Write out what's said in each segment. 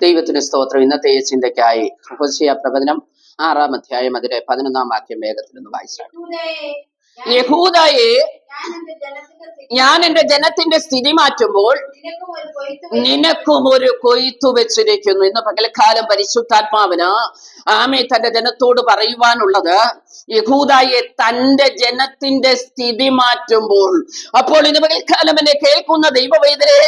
ദൈവത്തിന് സ്തോത്രം. ഇന്നത്തെ ഈ ചിന്തയ്ക്കായി ഹോസിയ പ്രവചനം ആറാം അധ്യായം അതിലെ പതിനൊന്നാം വാക്യം വേഗത്തിൽ ഒന്ന് വായിച്ചാണ് യഹൂദയെ, ഞാൻ എന്റെ ജനത്തിന്റെ സ്ഥിതി മാറ്റുമ്പോൾ നിനക്കും ഒരു കൊയ്ത്ത് നിനക്കും ഒരു കൊയ്ത്തു വെച്ചിരിക്കുന്നു. ഇന്ന് പകൽക്കാലം പരിശുദ്ധാത്മാവിന് ആമേ തന്റെ ജനത്തോട് പറയുവാനുള്ളത് യഹൂദായെ തന്റെ ജനത്തിന്റെ സ്ഥിതി മാറ്റുമ്പോൾ അപ്പോൾ ഇന്ന് പകൽക്കാലം എന്നെ കേൾക്കുന്ന ദൈവവേദരെ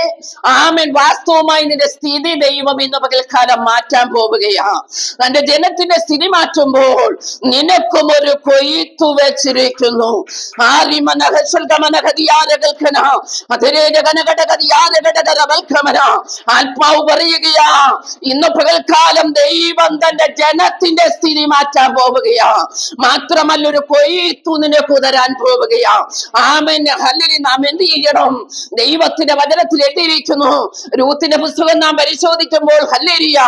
ആമൻ. വാസ്തവമായി നിന്റെ സ്ഥിതി ദൈവം ഇന്ന് പകൽക്കാലം മാറ്റാൻ പോവുകയാ. തന്റെ ജനത്തിന്റെ സ്ഥിതി മാറ്റുമ്പോൾ നിനക്കും ഒരു കൊയ്ത്തു വെച്ചിരിക്കുന്നു. ആത്മാവ് പറയുകയാ ഇന്ന് പകൽക്കാലം ദൈവം തന്റെ ജനത്തിന്റെ സ്ഥിതി മാറ്റാൻ പോവുകയാ. മാത്രമല്ല ഒരു കൊയ്ത്തു കുതരാൻ തരാൻ പോവുകയാ. ആമൻ. ഹല്ലരി നാം എന്ത് ചെയ്യണം? ദൈവത്തിന്റെ വചനത്തിൽ എഴുതിയിരിക്കുന്നു. രൂത്തിന്റെ പുസ്തകം നാം പരിശോധിക്കുമ്പോൾ ഹല്ലേരിയ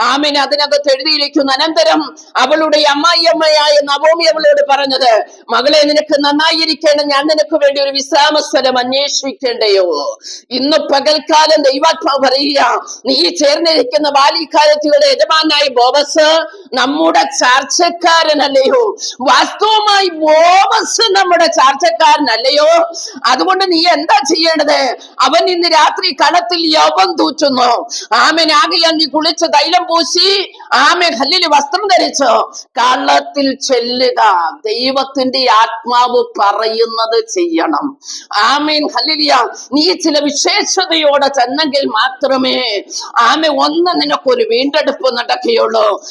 ആമേൻ. അതിനകത്ത് എഴുതിയിരിക്കുന്നു അനന്തരം അവളുടെ അമ്മായിയമ്മയായ നവോമി അവളോട് പറഞ്ഞത് മകളെ നിനക്ക് നന്നായിരിക്കേണ്ട ഞാൻ നിനക്ക് വേണ്ടി ഒരു വിശ്രാമ സ്ഥലം അന്വേഷിക്കേണ്ടയോ? ഇന്ന് പകൽക്കാലം ദൈവാത്മാവ് പറയുക നീ ചേർന്നിരിക്കുന്ന ബാലിക്കാലത്തിയുടെ യജമാനായ ബോബസ് നമ്മുടെ ചാർച്ചക്കാരനല്ലയോ? വാസ്തവമായി ബോമസ് നമ്മുടെ ചാർച്ചക്കാരനല്ലയോ? അതുകൊണ്ട് നീ എന്താ ചെയ്യേണ്ടത്? അവൻ ഇന്ന് രാത്രി കളത്തിൽ യവം തൂച്ചുന്നു ആമൻ. ആകെയാൽ നീ കുളിച്ച് തൈലം പൂശി ആമ ഹല്ലിൽ വസ്ത്രം ധരിച്ചോ കള്ളത്തിൽ ചെല്ലുക. ദൈവത്തിന്റെ ആത്മാവ് പറയുന്നത് ചെയ്യണം. ആമേൻ. ഹല്ലിലിയ. നീ ചില വിശേഷതയോടെ ചെന്നെങ്കിൽ മാത്രമേ ആമെ ഒന്ന് നിനക്കൊരു വീണ്ടെടുപ്പ് നടക്കുകയുള്ളൂ.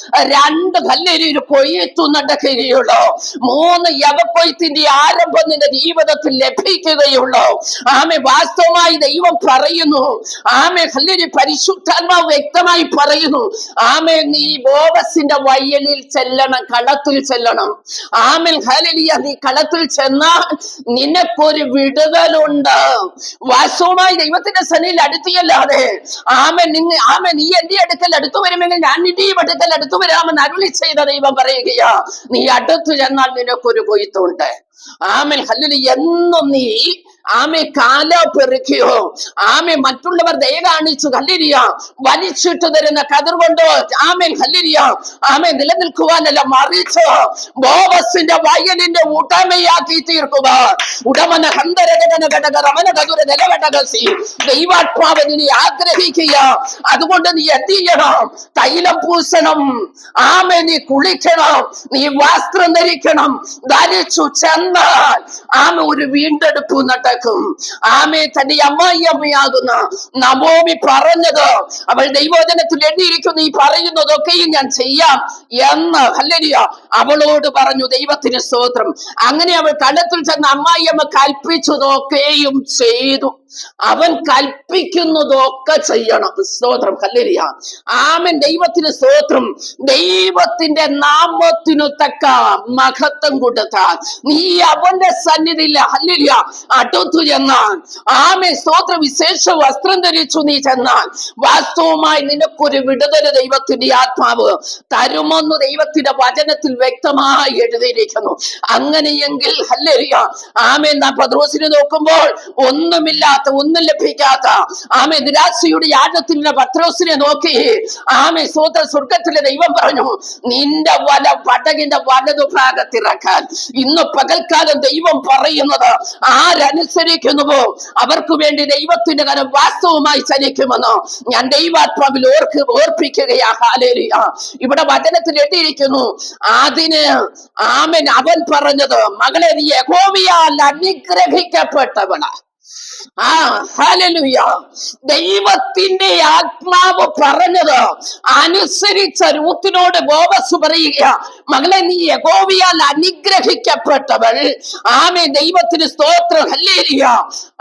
രണ്ട് കല്ലിരി ഒരു കൊയ്ത്തു നടക്കുകയുള്ളൂ മൂന്ന് യവക്കൊയ്ത്തിന്റെ ആരംഭം നിന്റെ ജീവിതത്തിൽ ലഭിക്കുകയുള്ളൂ. ആമെ വാസ്തവമായി ദൈവം പറയുന്നു. ആമെ ഹല്ലിരി പരിശുദ്ധാത്മാവ് വ്യക്തമായി പറയുന്നു. ആമെ നീ ബോവസിന്റെ വയലിൽ ചെല്ലണം കളത്തിൽ ചെല്ലണം. ആമൽ ഹലലിയ നീ കളത്തിൽ ചെന്നാൽ നിനക്കൊരു വിടുതലുണ്ട്. വാസ്തവമായി ദൈവത്തിന്റെ സനിയിൽ അടുത്തിയല്ലാതെ. ആമൻ നിങ്ങ ആമൻ നീ എന്റെ അടുക്കൽ അടുത്തു വരുമെങ്കിൽ ഞാൻ നിന്റെയും അടുക്കൽ അടുത്തു വരാമെന്ന് അരുളി ചെയ്ത ദൈവം പറയുകയാ നീ അടുത്തു ചെന്നാൽ നിനക്കൊരു കൊയ്ത്തുണ്ട്. ആമൻ ഹല്ലുലി എന്നും നീ ആമെ കാല പെറുക്കിയോ? ആമെ മറ്റുള്ളവർ ദയ കാണിച്ചു ഹല്ലിരിയ വലിച്ചിട്ട് തരുന്ന കതിർ കൊണ്ട്? ആമേൻ ഹല്ലിരിയ ആമെ നിലനിൽക്കുവാനല്ല മറിച്ച്. ബോവസിന്റെ വയലിന്റെ ഉടമയാക്കി തീർക്കുക. ഉടമന ഹന്തരകന ഘടക രമന കതുര നിലവടകസി. ദൈവാത്മാവ് നീ ആഗ്രഹിക്കുക. അതുകൊണ്ട് നീ എന്ത് ചെയ്യണം? തൈലം പൂശണം. ആമെ നീ കുളിക്കണം. നീ വസ്ത്രം ധരിക്കണം. ധരിച്ചു ചെന്നാൽ ആമ ഒരു വീണ്ടെടുപ്പ് നടക്കും. ആമെ തന്റെ അമ്മായി അമ്മയാകുന്ന നവോമി പറഞ്ഞത് അവൾ ദൈവോചനത്തിൽ എഴുതിയിരിക്കുന്നു ഈ പറയുന്നതൊക്കെയും ഞാൻ ചെയ്യാം എന്ന്. ഹല്ലരിയ അവളോട് പറഞ്ഞു ദൈവത്തിന് സ്തോത്രം. അങ്ങനെ അവൾ കടത്തിൽ ചെന്ന് അമ്മായിയമ്മ കൽപ്പിച്ചതൊക്കെയും ചെയ്തു. അവൻ കൽപ്പിക്കുന്നതൊക്കെ ചെയ്യണം. സ്തോത്രം. ഹല്ലരിയ ആമൻ ദൈവത്തിന് സ്തോത്രം. ദൈവത്തിന്റെ നാമത്തിനു തക്ക മഹത്വം കൊടുത്താൽ നീ അവന്റെ സന്നിധിയില്ല ഹല്ലില്ല അടുത്തു ചെന്നാൽ. ആമേ സ്തോത്ര വിശേഷ വസ്ത്രം ധരിച്ചു നീ ചെന്നാൽ. വാസ്തവമായി നിനക്കൊരു വിടുതല ദൈവത്തിന്റെ ആത്മാവ് തരുമെന്ന് ദൈവത്തിന്റെ വചനത്തിൽ വ്യക്തമായി എഴുതിയിരിക്കുന്നു. അങ്ങനെയെങ്കിൽ ഹല്ലരിയ ആമേ നാം പദ്രോസിനെ നോക്കുമ്പോൾ ഒന്നുമില്ലാത്ത ഒന്നും ലഭിക്കാത്ത ആമേ നിരാശയുടെ യാഴത്തിന്റെ പത്രോസിനെ നോക്കി ആമേ സ്വത സ്വർഗത്തിലെ ദൈവം പറഞ്ഞു നിന്റെ വല പടകിന്റെ വലതു ഭാഗത്തിറക്കാൻ ഇന്ന് പകൽക്കാലം ദൈവം പറയുന്നത് ആരനുസരിക്കുന്നുവോ? അവർക്ക് വേണ്ടി ദൈവത്തിന്റെ കരം വാസ്തവമായി ചലിക്കുമെന്ന് ഞാൻ ദൈവാത്മാവിൽ ഓർക്ക് ഓർപ്പിക്കുകയാ. ഇവിടെ വചനത്തിൽ എഴുതിയിരിക്കുന്നു അതിന് ആമൻ അവൻ പറഞ്ഞത് മകളെ നീ യഹോവയാൽ അനുഗ്രഹിക്കപ്പെട്ടവളാ. ആ ദൈവത്തിന്റെ ആത്മാവ് പറഞ്ഞത് അനുസരിച്ച രൂത്തിനോട് ബോബസ് പറയുക. മകളെ നീ യഗോവിയാൽ അനുഗ്രഹിക്കപ്പെട്ടവൾ. ആമെ ദൈവത്തിന് സ്തോത്രം. ഹല്ലേലൂയ.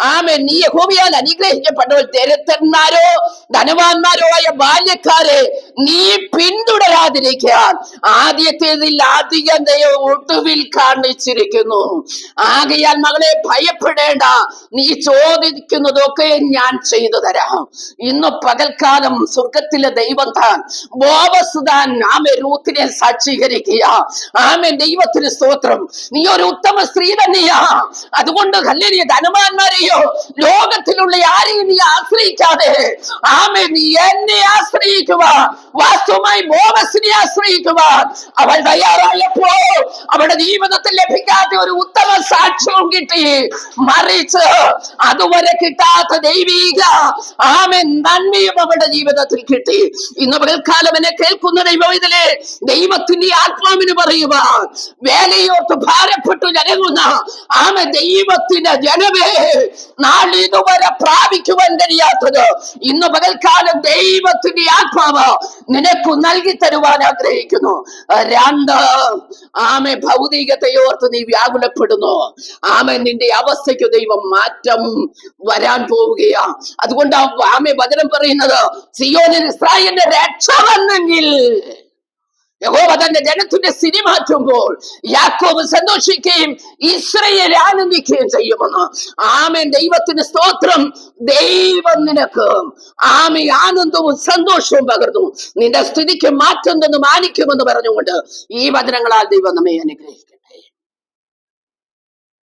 ആമെ നീ യഗോവിയാൽ അനുഗ്രഹിക്കപ്പെട്ടവൾ. ദരിദ്രന്മാരോ ധനവാന്മാരോ ആയ ബാല്യക്കാരെ നീ പിന്തുടരാതിരിക്കാൻ ആദ്യത്തേതിൽ അധികം ദൈവം ഒടുവിൽ കാണിച്ചിരിക്കുന്നു. ആകയാൽ മകളെ ഭയപ്പെടേണ്ട. നീ ചോദിക്കുന്നതൊക്കെ ഞാൻ ചെയ്തു തരാം. ഇന്ന് പകൽക്കാലം സ്വർഗത്തിലെ ദൈവം താൻ ബോബസ് താൻ ആമെ രൂത്തിനെ സാക്ഷീകരിക്കുക. ആമെ ദൈവത്തിന് സ്തോത്രം. നീ ഒരു ഉത്തമ സ്ത്രീ തന്നെയാ. അതുകൊണ്ട് കല്ലേറിയ ധനവാന്മാരെയോ ലോകത്തിലുള്ള ആരെയും നീ ആശ്രയിക്കാതെ ആമെ നീ എന്നെ ആശ്രയിക്കുക വാസ്തവമായി മോമസിനെ ആശ്രയിക്കുക അവൾ തയ്യാറായപ്പോ അവളുടെ ജീവിതത്തിൽ ലഭിക്കാത്ത ഒരു ഉത്തമ സാക്ഷ്യവും കിട്ടി. മറിച്ച് അതുവരെ കിട്ടാത്ത ദൈവീക ആമെ നന്മയും അവളുടെ ജീവിതത്തിൽ കിട്ടി. ഇന്ന് പകൽക്കാലം എന്നെ കേൾക്കുന്ന ദൈവത്തിലെ ദൈവത്തിന്റെ ആത്മാവിന് പറയുക വേലയോർത്ത് ഭാരപ്പെട്ടു ജനങ്ങുന്ന ആമെ ദൈവത്തിന്റെ ജനമേ. നാളിതുവരെ പ്രാപിക്കുവാൻ കഴിയാത്തത് ഇന്ന് പകൽക്കാലം ദൈവത്തിന്റെ ആത്മാവ് നിനക്ക് നൽകി തരുവാൻ ആഗ്രഹിക്കുന്നു. രണ്ട് ആമെ ഭൗതികതയോർത്ത് നീ വ്യാകുലപ്പെടുന്നു. ആമെ നിന്റെ അവസ്ഥയ്ക്ക് ദൈവം മാറ്റം വരാൻ പോവുകയാ. അതുകൊണ്ട് ആ ആമെ വചനം പറയുന്നത് സിയോനിൽ ഇസ്രായേലിന്റെ രക്ഷ വന്നെങ്കിൽ യഹോവ തന്റെ ജനത്തിന്റെ സ്ഥിതി മാറ്റുമ്പോൾ യാക്കോബ് സന്തോഷിക്കുകയും ഇസ്രയേൽ ആനന്ദിക്കുകയും ചെയ്യുമെന്ന്. ആമേൻ. ദൈവത്തിന് സ്തോത്രം ദൈവം നിനക്ക്. ആമി ആനന്ദവും സന്തോഷവും പകർന്നു. നിന്റെ സ്ഥിതിക്ക് മാറ്റം തന്നു മാനിക്കുമെന്ന് പറഞ്ഞുകൊണ്ട് ഈ വചനങ്ങളാൽ ദൈവം നമ്മെ അനുഗ്രഹിക്കും